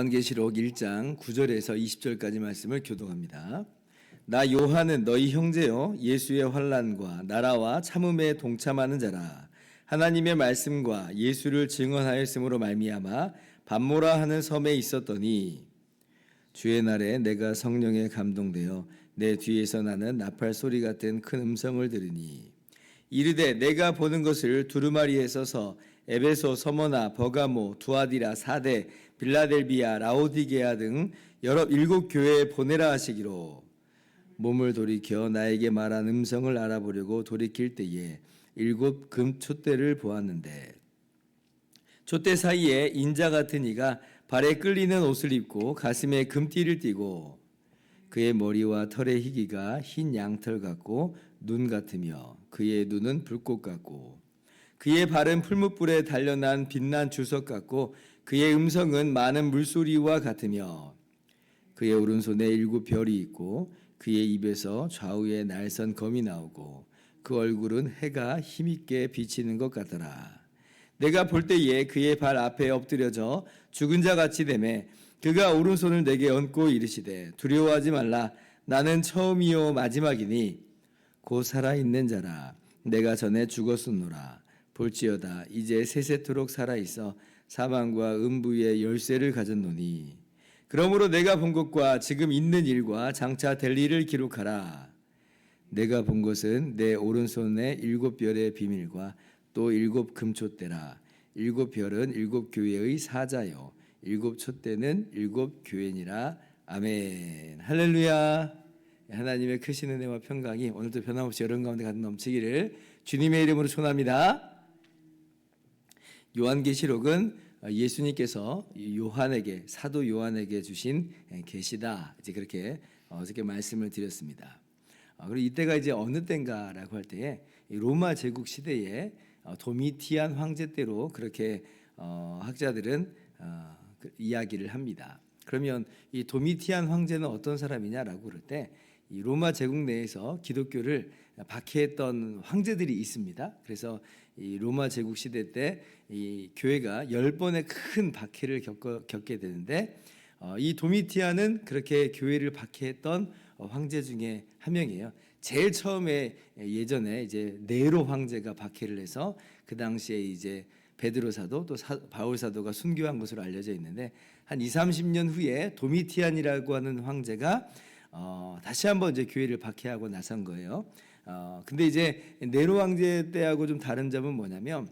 요한계시록 1장 9절에서 20절까지 말씀을 교독합니다. 나 요한은 너희 형제요 예수의 환란과 나라와 참음에 동참하는 자라 하나님의 말씀과 예수를 증언하였으므로 말미암아 반모라 하는 섬에 있었더니 주의 날에 내가 성령에 감동되어 내 뒤에서 나는 나팔 소리 같은 큰 음성을 들으니 이르되 내가 보는 것을 두루마리에 써서 에베소, 서머나, 버가모, 두아디라, 사대, 빌라델비아, 라오디게아 등 여러 일곱 교회에 보내라 하시기로 몸을 돌이켜 나에게 말한 음성을 알아보려고 돌이킬 때에 일곱 금 촛대를 보았는데 촛대 사이에 인자 같은 이가 발에 끌리는 옷을 입고 가슴에 금띠를 띠고 그의 머리와 털의 희기가 흰 양털 같고 눈 같으며 그의 눈은 불꽃 같고 그의 발은 풀무불에 달려난 빛난 주석 같고 그의 음성은 많은 물소리와 같으며 그의 오른손에 일곱 별이 있고 그의 입에서 좌우에 날선 검이 나오고 그 얼굴은 해가 힘있게 비치는 것 같더라. 내가 볼 때에 그의 발 앞에 엎드려져 죽은 자 같이 되매 그가 오른손을 내게 얹고 이르시되 두려워하지 말라. 나는 처음이요 마지막이니 곧 살아 있는 자라. 내가 전에 죽었었노라. 볼지어다. 이제 세세토록 살아 있어 사망과 음부의 열쇠를 가졌노니. 그러므로 내가 본 것과 지금 있는 일과 장차 될 일을 기록하라 내가 본 것은 내 오른손에 일곱 별의 비밀과 또 일곱 금촛대라. 일곱 별은 일곱 교회의 사자요. 일곱 촛대는 일곱 교회니라. 아멘. 할렐루야. 하나님의 크신 은혜와 평강이 오늘도 변함없이 여러분 가운데 가득 넘치기를 주님의 이름으로 축원합니다. 요한계시록은 예수님께서 요한에게 사도 요한에게 주신 계시다. 이제 그렇게 어저께 말씀을 드렸습니다. 어, 그리고 이때가 이제 어느 때인가라고 할 때에 로마 제국 시대에 어, 도미티안 황제 때로 그렇게 어, 학자들은 그 이야기를 합니다. 그러면 이 도미티안 황제는 어떤 사람이냐라고 그럴 때 이 로마 제국 내에서 기독교를 박해했던 황제들이 있습니다. 그래서 이 로마 제국 시대 때 이 교회가 열 번의 큰 박해를 겪어, 겪게 되는데 어, 이 도미티아는 그렇게 교회를 박해했던 어, 황제 중에 한 명이에요. 제일 처음에 예전에 이제 네로 황제가 박해를 해서 그 당시에 이제 베드로 사도 또 사, 바울 사도가 순교한 것으로 알려져 있는데 한 2, 30년 후에 도미티안이라고 하는 황제가 어, 다시 한번 이제 교회를 박해하고 나선 거예요. 어, 근데 이제 네로 황제 때하고 좀 다른 점은 뭐냐면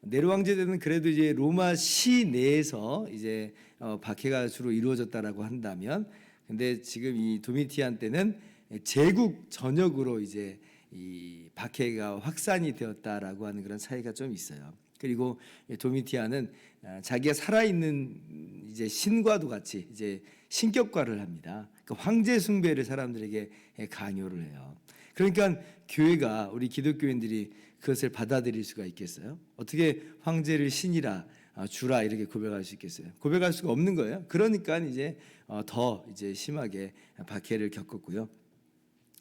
네로 황제 때는 그래도 이제 로마 시 내에서 이제 어, 박해가 주로 이루어졌다라고 한다면 근데 지금 이 도미티안 때는 제국 전역으로 이제 이 박해가 확산이 되었다라고 하는 그런 차이가 좀 있어요. 그리고 도미티아는 아, 자기가 살아있는 이제 신과도 같이 이제 신격과를 합니다. 그 황제 숭배를 사람들에게 강요를 해요. 그러니까 교회가 우리 기독교인들이 그것을 받아들일 수가 있겠어요? 어떻게 황제를 신이라 아, 주라 이렇게 고백할 수 있겠어요? 고백할 수가 없는 거예요. 그러니까 이제 어, 더 이제 심하게 박해를 겪었고요.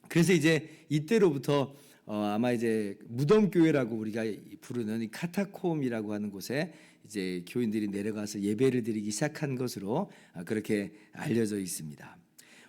그래서 이제 이때로부터 어, 아마 이제 무덤 교회라고 우리가 부르는 이 카타콤이라고 하는 곳에 이제 교인들이 내려가서 예배를 드리기 시작한 것으로 아, 그렇게 알려져 있습니다.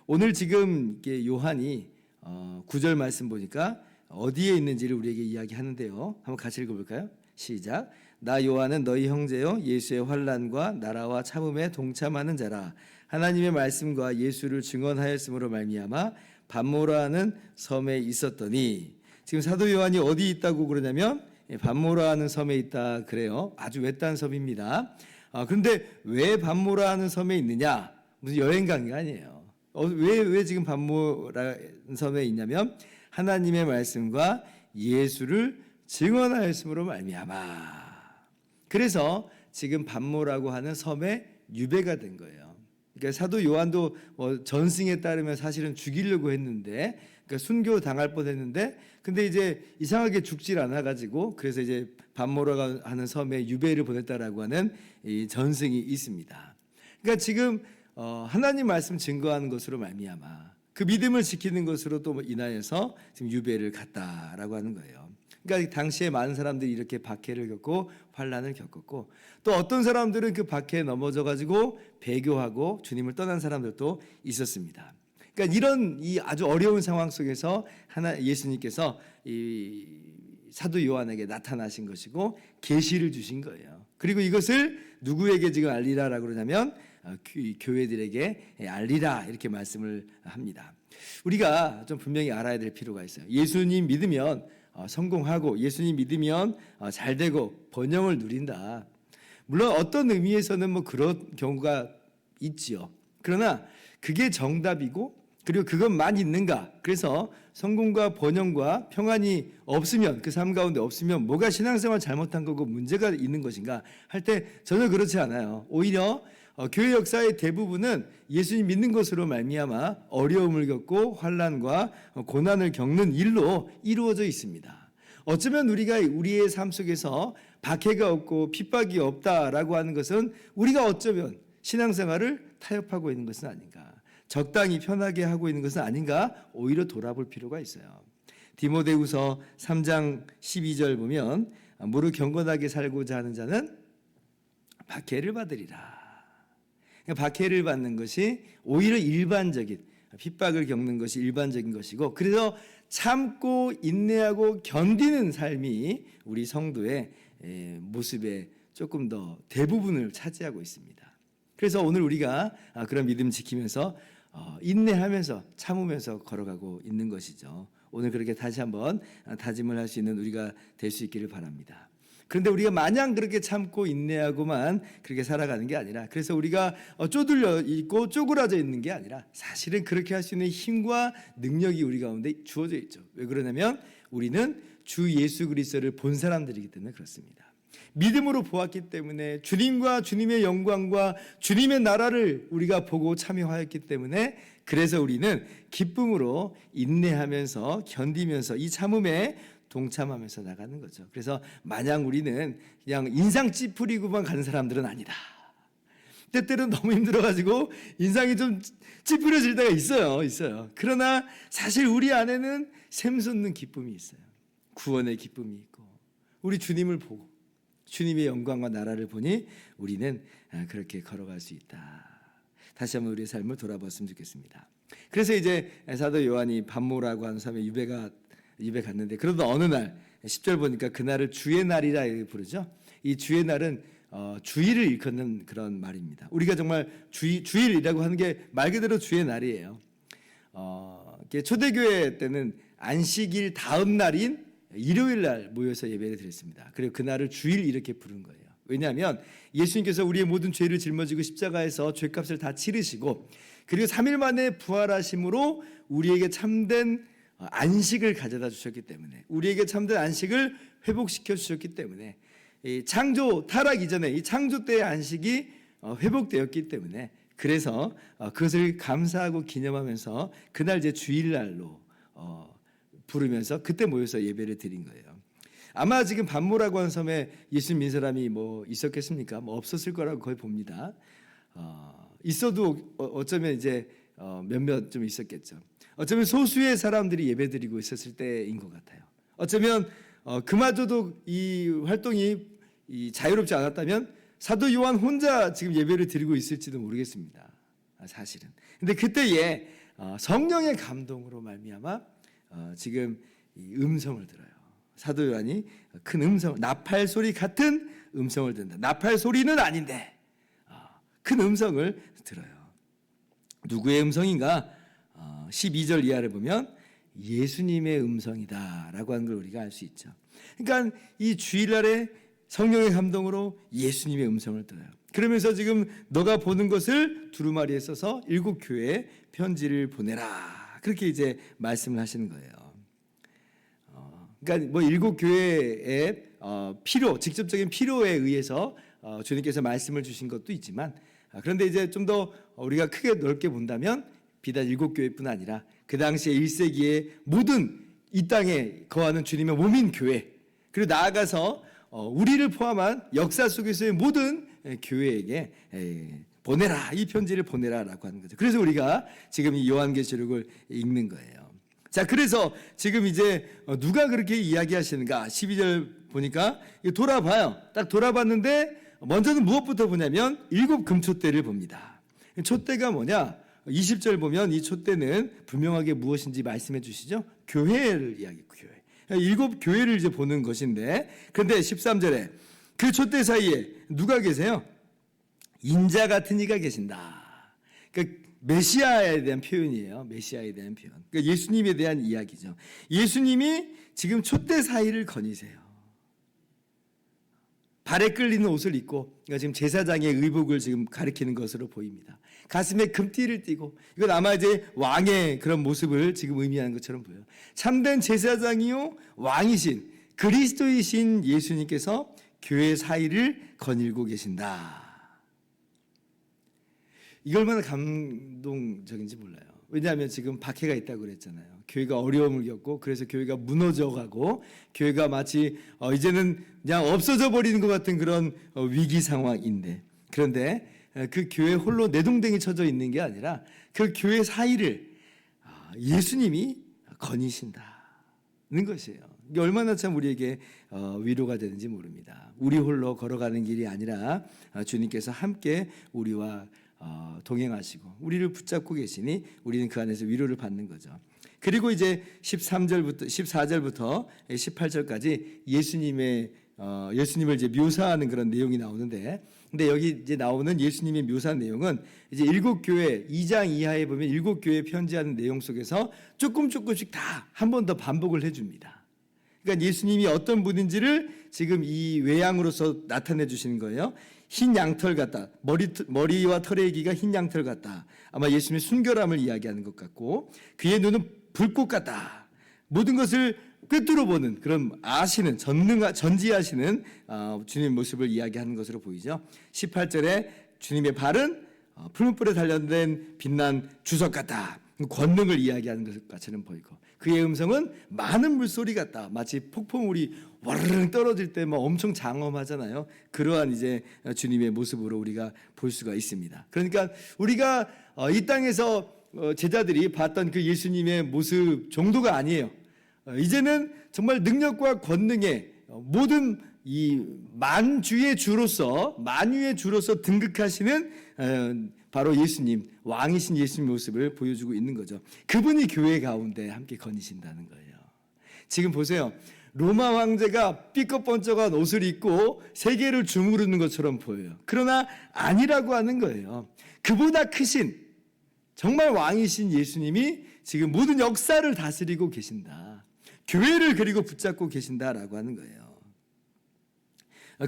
오늘 지금 요한이 어, 구절 말씀 보니까 어디에 있는지를 우리에게 이야기하는데요. 한번 같이 읽어볼까요? 시작. 나 요한은 너희 형제요 예수의 환란과 나라와 참음에 동참하는 자라. 하나님의 말씀과 예수를 증언하였으므로 말미암아 반모라는 섬에 있었더니 지금 사도 요한이 어디 있다고 그러냐면 예, 반모라는 섬에 있다 그래요. 아주 외딴 섬입니다. 아, 그런데 왜 반모라는 섬에 있느냐? 무슨 여행 간 게 아니에요. 어, 왜, 왜 지금 반모라는 섬에 있냐면 하나님의 말씀과 예수를 증언하였으므로 말미암아. 그래서 지금 반모라고 하는 섬에 유배가 된 거예요. 그러니까 사도 요한도 뭐 전승에 따르면 사실은 죽이려고 했는데 그러니까 순교 당할 뻔했는데 근데 이제 이상하게 죽질 않아 가지고 그래서 이제 반모라가 하는 섬에 유배를 보냈다라고 하는 이 전승이 있습니다. 그러니까 지금 어, 하나님 말씀 증거하는 것으로 말미암아 그 믿음을 지키는 것으로 또 인하여서 지금 유배를 갔다라고 하는 거예요. 그러니까 당시에 많은 사람들이 이렇게 박해를 겪고 환란을 겪었고 또 어떤 사람들은 그 박해에 넘어져 가지고 배교하고 주님을 떠난 사람들도 있었습니다. 그러니까 이런 이 아주 어려운 상황 속에서 하나 예수님께서 이 사도 요한에게 나타나신 것이고 계시를 주신 거예요. 그리고 이것을 누구에게 지금 알리라라고 그러냐면 어, 교- 교회들에게 알리라 이렇게 말씀을 합니다. 우리가 좀 분명히 알아야 될 필요가 있어요. 예수님 믿으면 어, 성공하고 예수님 믿으면 어, 잘 되고 번영을 누린다. 물론 어떤 의미에서는 뭐 그런 경우가 있지요. 그러나 그게 정답이고 그리고 그것만 있는가? 그래서 성공과 번영과 평안이 없으면 그 삶 가운데 없으면 뭐가 신앙생활 잘못한 거고 문제가 있는 것인가 할 때 전혀 그렇지 않아요. 오히려 어, 교회 역사의 대부분은 예수님 믿는 것으로 말미암아 어려움을 겪고 환란과 어, 고난을 겪는 일로 이루어져 있습니다. 어쩌면 우리가 우리의 삶 속에서 박해가 없고 핍박이 없다라고 하는 것은 우리가 어쩌면 신앙생활을 타협하고 있는 것은 아닌가. 적당히 편하게 하고 있는 것은 아닌가 오히려 돌아볼 필요가 있어요. 디모데후서 3장 12절 보면 무릇 경건하게 살고자 하는 자는 박해를 받으리라. 그러니까 박해를 받는 것이 오히려 일반적인 핍박을 겪는 것이 일반적인 것이고 그래서 참고 인내하고 견디는 삶이 우리 성도의 에, 모습의 조금 더 대부분을 차지하고 있습니다. 그래서 오늘 우리가 아, 그런 믿음 지키면서 어, 인내하면서 참으면서 걸어가고 있는 것이죠. 오늘 그렇게 다시 한번 아, 다짐을 할 수 있는 우리가 될 수 있기를 바랍니다. 그런데 우리가 마냥 그렇게 참고 인내하고만 그렇게 살아가는 게 아니라 그래서 우리가 어, 쪼들려 있고 쪼그라져 있는 게 아니라 사실은 그렇게 할 수 있는 힘과 능력이 우리 가운데 주어져 있죠. 왜 그러냐면 우리는 주 예수 그리스도를 본 사람들이기 때문에 그렇습니다. 믿음으로 보았기 때문에 주님과 주님의 영광과 주님의 나라를 우리가 보고 참여하였기 때문에 그래서 우리는 기쁨으로 인내하면서 견디면서 이 참음에 동참하면서 나가는 거죠. 그래서 마냥 우리는 그냥 인상 찌푸리고만 가는 사람들은 아니다. 때때로는 너무 힘들어가지고 인상이 좀 찌푸려질 때가 있어요. 있어요. 그러나 사실 우리 안에는 샘솟는 기쁨이 있어요. 구원의 기쁨이 있고 우리 주님을 보고 주님의 영광과 나라를 보니 우리는 아, 그렇게 걸어갈 수 있다. 다시 한번 우리의 삶을 돌아봤으면 좋겠습니다. 그래서 이제 사도 요한이 반모라고 하는 섬에 유배가 유배 갔는데 그러다 어느 날 10절 보니까 그날을 주의 날이라 부르죠. 이 주의 날은 어, 주일을 일컫는 그런 말입니다. 우리가 정말 주일, 주일이라고 하는 게 말 그대로 주의 날이에요. 어, 초대교회 때는 안식일 다음 날인 일요일 날 모여서 예배를 드렸습니다. 그리고 그날을 주일 이렇게 부른 거예요. 왜냐하면 예수님께서 우리의 모든 죄를 짊어지고 십자가에서 죄값을 다 치르시고 그리고 3일 만에 부활하심으로 우리에게 참된 안식을 가져다 주셨기 때문에 우리에게 참된 안식을 회복시켜 주셨기 때문에 이 창조 타락 이전에 이 창조 때의 안식이 어, 회복되었기 때문에 그래서 어, 그것을 감사하고 기념하면서 그날 이제 주일날로 어, 부르면서 그때 모여서 예배를 드린 거예요. 아마 지금 반모라고 하는 섬에 예수 믿는 사람이 뭐 있었겠습니까? 뭐 없었을 거라고 거의 봅니다. 어, 있어도 어- 어쩌면 이제 어, 몇몇 좀 있었겠죠. 어쩌면 소수의 사람들이 예배 드리고 있었을 때인 것 같아요. 어쩌면 어, 그마저도 이 활동이 이 자유롭지 않았다면 사도 요한 혼자 지금 예배를 드리고 있을지도 모르겠습니다. 아, 사실은. 근데 그때에 어, 성령의 감동으로 말미암아 어, 지금 이 음성을 들어요. 사도 요한이 큰 음성, 나팔 소리 같은 음성을 듣는다. 나팔 소리는 아닌데 어, 큰 음성을 들어요. 누구의 음성인가? 어, 12절 이하를 보면 예수님의 음성이다라고 하는 걸 우리가 알 수 있죠. 그러니까 이 주일날에 성령의 감동으로 예수님의 음성을 들어요. 그러면서 지금 너가 보는 것을 두루마리에 써서 일곱 교회에 편지를 보내라. 그렇게 이제 말씀을 하시는 거예요. 어, 그러니까 뭐 일곱 교회의 어, 필요, 직접적인 필요에 의해서 어, 주님께서 말씀을 주신 것도 있지만 아, 그런데 이제 좀 더 우리가 크게 넓게 본다면 비단 일곱 교회뿐 아니라 그 당시에 1세기의 모든 이 땅에 거하는 주님의 몸인 교회 그리고 나아가서 어, 우리를 포함한 역사 속에서의 모든 에, 교회에게 에, 보내라 이 편지를 보내라라고 하는 거죠. 그래서 우리가 지금 이 요한계시록을 읽는 거예요. 자, 그래서 지금 이제 어, 누가 그렇게 이야기하시는가? 12절 보니까 돌아봐요. 딱 돌아봤는데 먼저는 무엇부터 보냐면 일곱 금초대를 봅니다. 촛대가 뭐냐? 20절 보면 이 촛대는 분명하게 무엇인지 말씀해 주시죠. 교회를 이야기 교회. 일곱 교회를 이제 보는 것인데 그런데 13절에 그 촛대 사이에 누가 계세요? 인자 같은 이가 계신다. 그러니까 메시아에 대한 표현이에요. 메시아에 대한 표현. 그러니까 예수님에 대한 이야기죠. 예수님이 지금 촛대 사이를 거니세요. 발에 끌리는 옷을 입고 그러니까 지금 제사장의 의복을 지금 가리키는 것으로 보입니다. 가슴에 금띠를 띠고 이건 아마 이제 왕의 그런 모습을 지금 의미하는 것처럼 보여요. 참된 제사장이요 왕이신 그리스도이신 예수님께서 교회 사이를 거닐고 계신다. 이게 얼마나 감동적인지 몰라요. 왜냐하면 지금 박해가 있다고 그랬잖아요. 교회가 어려움을 겪고 그래서 교회가 무너져가고 교회가 마치 어 이제는 그냥 없어져 버리는 것 같은 그런 어 위기 상황인데 그런데 그 교회 홀로 내동댕이 쳐져 있는 게 아니라 그 교회 사이를 아, 예수님이 거니신다는 것이에요. 이게 얼마나 참 우리에게 어, 위로가 되는지 모릅니다. 우리 홀로 걸어가는 길이 아니라 어, 주님께서 함께 우리와 어, 동행하시고 우리를 붙잡고 계시니 우리는 그 안에서 위로를 받는 거죠. 그리고 이제 13절부터 14절부터 18절까지 예수님의 어, 예수님을 이제 묘사하는 그런 내용이 나오는데 근데 여기 이제 나오는 예수님의 묘사 내용은 이제 일곱 교회 2장 이하에 보면 일곱 교회 편지하는 내용 속에서 조금 조금씩 다 한 번 더 반복을 해 줍니다. 그러니까 예수님이 어떤 분인지를 지금 이 외양으로서 나타내 주시는 거예요. 흰 양털 같다. 머리 머리와 털의 기가 흰 양털 같다. 아마 예수님의 순결함을 이야기하는 것 같고 그의 눈은 불꽃 같다. 모든 것을 꿰뚫어 보는 그런 아시는 전능 전지하시는 어, 주님 모습을 이야기하는 것으로 보이죠. 18절에 주님의 발은 어, 풀무불에 단련된 빛난 주석 같다. 권능을 이야기하는 것처럼 보이고 그의 음성은 많은 물소리 같다. 마치 폭포물이 와르르 떨어질 때 막 엄청 장엄하잖아요. 그러한 이제 주님의 모습으로 우리가 볼 수가 있습니다. 그러니까 우리가 어, 이 땅에서 어, 제자들이 봤던 그 예수님의 모습 정도가 아니에요. 어, 이제는 정말 능력과 권능의 모든 이 만주의 주로서 만유의 주로서 등극하시는 바로 예수님 왕이신 예수님 모습을 보여주고 있는 거죠. 그분이 교회 가운데 함께 거니신다는 거예요. 지금 보세요. 로마 황제가 삐껍번쩍한 옷을 입고 세계를 주무르는 것처럼 보여요. 그러나 아니라고 하는 거예요. 그보다 크신 정말 왕이신 예수님이 지금 모든 역사를 다스리고 계신다. 교회를 그리고 붙잡고 계신다라고 하는 거예요.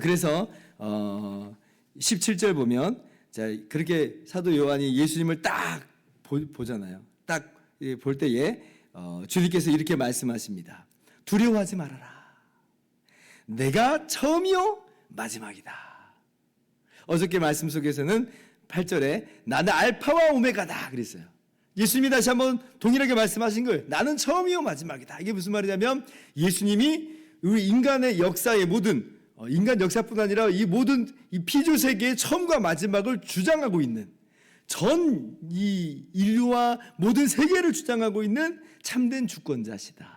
그래서 어 17절 보면 자 그렇게 사도 요한이 예수님을 딱 보, 잖아요 딱 볼 때에 어, 주님께서 이렇게 말씀하십니다. 두려워하지 말아라. 내가 처음이요 마지막이다. 어저께 말씀 속에서는 8절에 나는 알파와 오메가다 그랬어요. 예수님이 다시 한번 동일하게 말씀하신 거예요. 나는 처음이요 마지막이다. 이게 무슨 말이냐면 예수님이 우리 인간의 역사의 모든 어, 인간 역사뿐 아니라 이 모든 이 피조 세계의 처음과 마지막을 주장하고 있는 전 이 인류와 모든 세계를 주장하고 있는 참된 주권자시다.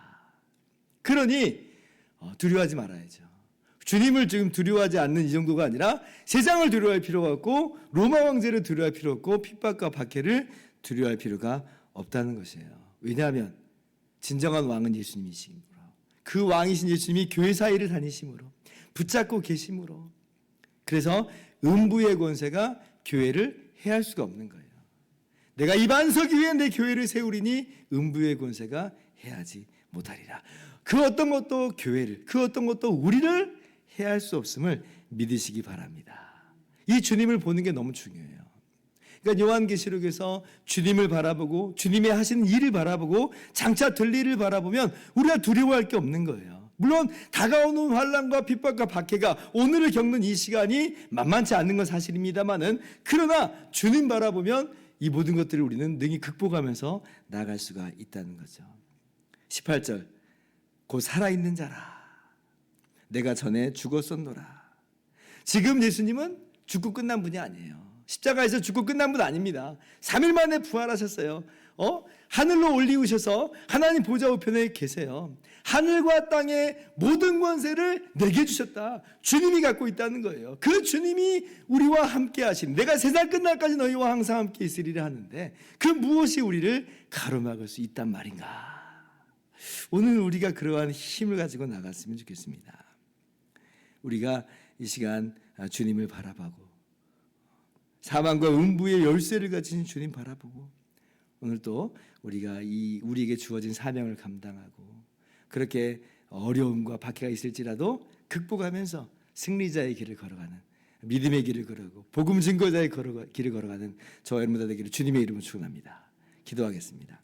그러니 어, 두려워하지 말아야죠. 주님을 지금 두려워하지 않는 이 정도가 아니라 세상을 두려워할 필요가 없고 로마 황제를 두려워할 필요 없고 핍박과 박해를 두려워할 필요가 없다는 것이에요. 왜냐하면 진정한 왕은 예수님이시므로 그 왕이신 예수님이 교회 사이를 다니심으로 붙잡고 계심으로 그래서 음부의 권세가 교회를 해할 수가 없는 거예요. 내가 이 반석 위에 내 교회를 세우리니 음부의 권세가 해하지 못하리라. 그 어떤 것도 교회를 그 어떤 것도 우리를 해할 수 없음을 믿으시기 바랍니다. 이 주님을 보는 게 너무 중요해요. 그러니까 요한계시록에서 주님을 바라보고 주님의 하시는 일을 바라보고 장차 될 일을 바라보면 우리가 두려워할 게 없는 거예요. 물론 다가오는 환란과 핍박과 박해가 오늘을 겪는 이 시간이 만만치 않는 건 사실입니다만은 그러나 주님 바라보면 이 모든 것들을 우리는 능히 극복하면서 나아갈 수가 있다는 거죠. 18절 곧 살아있는 자라 내가 전에 죽었었노라 지금 예수님은 죽고 끝난 분이 아니에요. 십자가에서 죽고 끝난 분 아닙니다. 3일 만에 부활하셨어요. 어? 하늘로 올리우셔서 하나님 보좌 우편에 계세요. 하늘과 땅의 모든 권세를 내게 주셨다. 주님이 갖고 있다는 거예요. 그 주님이 우리와 함께 하신 내가 세상 끝날까지 너희와 항상 함께 있으리라 하는데 그 무엇이 우리를 가로막을 수 있단 말인가? 오늘 우리가 그러한 힘을 가지고 나갔으면 좋겠습니다. 우리가 이 시간 주님을 바라보고 사망과 음부의 열쇠를 가진 주님 바라보고 오늘 또 우리가 이 우리에게 주어진 사명을 감당하고 그렇게 어려움과 박해가 있을지라도 극복하면서 승리자의 길을 걸어가는 믿음의 길을 걸어가고 복음 증거자의 걸어가- 길을 걸어가는 저와 여러분들 되기를 주님의 이름으로 축원합니다. 기도하겠습니다.